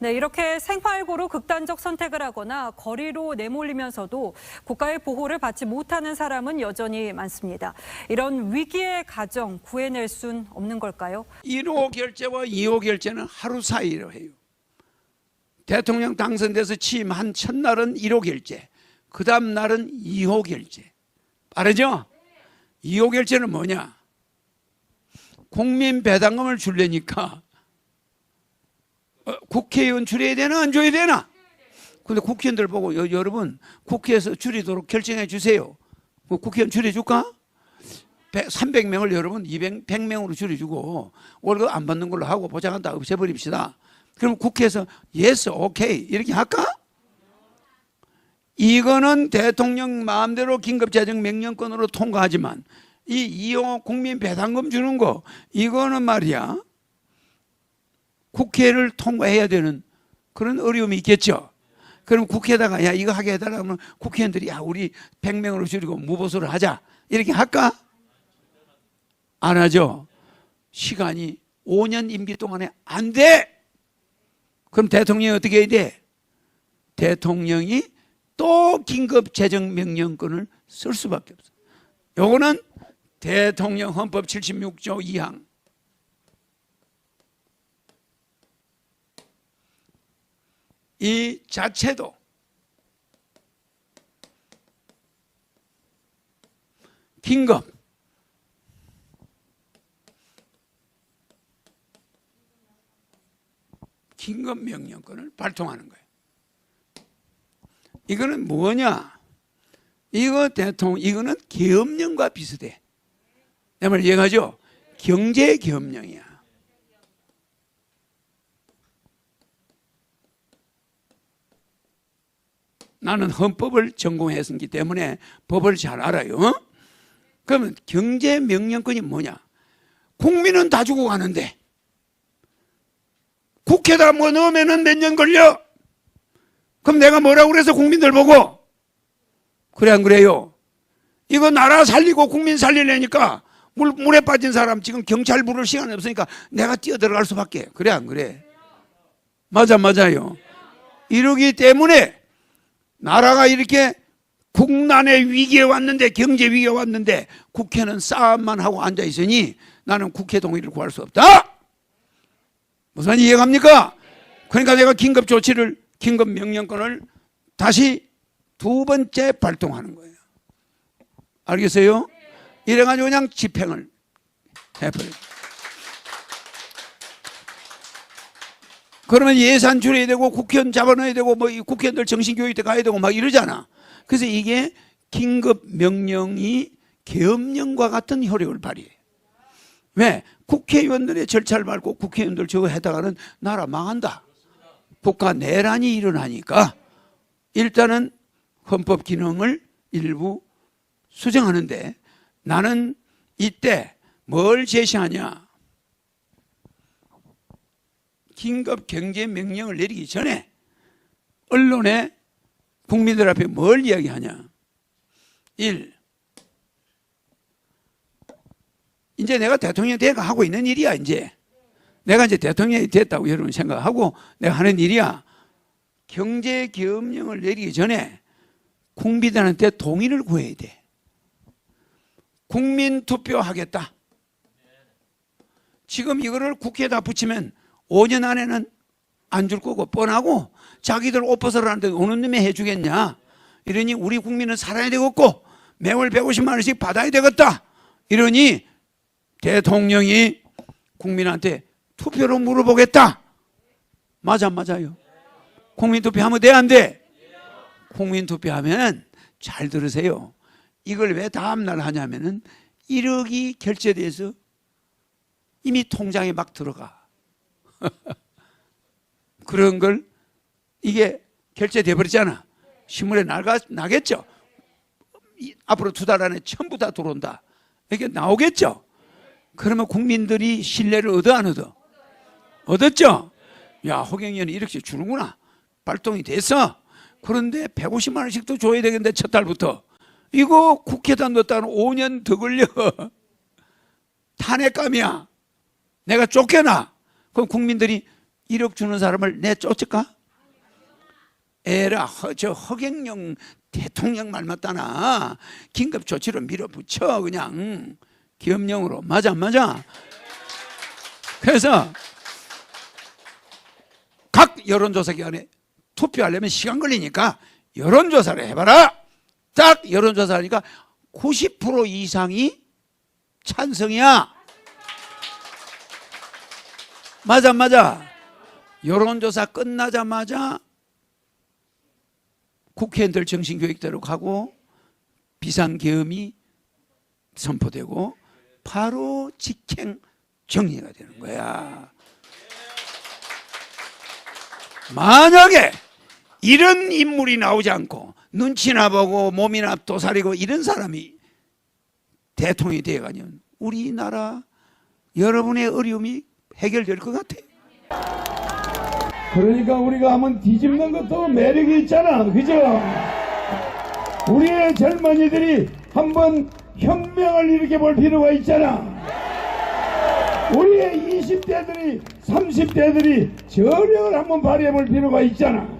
네, 이렇게 생활고로 극단적 선택을 하거나 거리로 내몰리면서도 국가의 보호를 받지 못하는 사람은 여전히 많습니다. 이런 위기의 가정 구해낼 순 없는 걸까요? 1호 결제와 2호 결제는 하루 사이로 해요. 대통령 당선돼서 취임한 첫날은 1호 결제, 그 다음 날은 2호 결제. 빠르죠? 2호 결제는 뭐냐? 국민 배당금을 줄래니까 어, 국회의원 줄여야 되나 안 줘야 되나? 근데 국회의원들 보고 여, 여러분 국회에서 줄이도록 결정해 주세요. 뭐 국회의원 줄여줄까? 300명을 여러분 200, 100명으로 줄여주고 월급 안 받는 걸로 하고 보장한다 없애버립시다. 그럼 국회에서 yes, 오케이 이렇게 할까? 이거는 대통령 마음대로 긴급재정 명령권으로 통과하지만 이 이용 국민 배당금 주는 거 이거는 말이야 국회를 통과해야 되는 그런 어려움이 있겠죠. 그럼 국회에다가 야 이거 하게 해달라 하면 국회의원들이 야 우리 100명으로 줄이고 무보수를 하자 이렇게 할까? 안 하죠. 시간이 5년 임기 동안에 안 돼. 그럼 대통령이 어떻게 해야 돼? 대통령이 또 긴급 재정 명령권을 쓸 수밖에 없어. 요거는 대통령 헌법 76조 2항 이 자체도 긴급 긴급 명령권을 발동하는 거예요. 이거는 뭐냐? 이거 대통령 이거는 계엄령과 비슷해. 내말 이해가죠? 경제 계엄령이야. 나는 헌법을 전공했기 때문에 법을 잘 알아요. 어? 그러면 경제 명령권이 뭐냐? 국민은 다 주고 가는데 국회에다 뭐 넣으면은 몇년 걸려? 그럼 내가 뭐라고 그래서 국민들 보고? 그래, 안 그래요? 이거 나라 살리고 국민 살리려니까 물, 물에 빠진 사람 지금 경찰 부를 시간이 없으니까 내가 뛰어 들어갈 수밖에. 그래, 안 그래? 맞아, 맞아요. 이러기 때문에 나라가 이렇게 국난의 위기에 왔는데 경제 위기에 왔는데 국회는 싸움만 하고 앉아 있으니 나는 국회 동의를 구할 수 없다. 무슨 이해갑니까? 그러니까 내가 긴급 조치를 긴급 명령권을 다시 두 번째 발동하는 거예요. 알겠어요? 이래가지고 그냥 집행을 해버려요. 그러면 예산 줄여야 되고 국회의원 잡아넣어야 되고 뭐이 국회의원들 정신교육대 가야 되고 막 이러잖아. 그래서 이게 긴급 명령이 계엄령과 같은 효력을 발휘해. 왜? 국회의원들의 절차를 밟고 국회의원들 저거 해다가는 나라 망한다. 국가 내란이 일어나니까 일단은 헌법 기능을 일부 수정하는데 나는 이때 뭘 제시하냐? 긴급 경제 명령을 내리기 전에 언론에 국민들 앞에 뭘 이야기하냐? 1. 이제 내가 대통령이 돼가 하고 있는 일이야, 이제. 내가 이제 대통령이 됐다고 여러분 생각하고 내가 하는 일이야. 경제 계엄령을 내리기 전에 국민들한테 동의를 구해야 돼. 국민 투표하겠다. 지금 이거를 국회에다 붙이면 5년 안에는 안 줄 거고 뻔하고 자기들 옷 벗으러 하는데 어느 놈이 해주겠냐. 이러니 우리 국민은 살아야 되겠고 매월 150만 원씩 받아야 되겠다. 이러니 대통령이 국민한테 투표로 물어보겠다. 맞아, 안 맞아요. 국민 투표하면 돼, 안 돼? 국민 투표하면 잘 들으세요. 이걸 왜 다음날 하냐면은 1억이 결제돼서 이미 통장에 막 들어가. 그런 걸 이게 결제돼 버리잖아. 신문에 나가, 나겠죠. 이- 앞으로 두 달 안에 전부 다 들어온다. 이게 나오겠죠. 그러면 국민들이 신뢰를 얻어 안 얻어? 얻었죠? 야, 호경연이 이렇게 주는구나. 발동이 됐어. 그런데 150만 원씩도 줘야 되겠는데 첫 달부터. 이거 국회에다 넣었다는 5년 더 걸려. 탄핵감이야. 내가 쫓겨나. 그럼 국민들이 1억 주는 사람을 내쫓을까? 에라 허, 저 허경영 대통령 말 맞다나? 긴급 조치로 밀어붙여 그냥. 기업령으로. 맞아 안 맞아? 그래서 각 여론조사 기관에 투표하려면 시간 걸리니까 여론조사를 해봐라. 딱 여론조사 하니까 90% 이상이 찬성이야 맞아 안 맞아 여론조사 끝나자마자 국회의원들 정신교육대로 가고 비상계엄이 선포되고 바로 직행 정리가 되는 거야. 만약에 이런 인물이 나오지 않고 눈치나 보고 몸이나 도사리고 이런 사람이 대통령이 되어가면 우리나라 여러분의 어려움이 해결될 것 같아요. 그러니까 우리가 한번 뒤집는 것도 매력이 있잖아. 그죠? 우리의 젊은이들이 한번 혁명을 일으켜 볼 필요가 있잖아. 우리의 20대들이, 30대들이 저력을 한번 발휘해 볼 필요가 있잖아.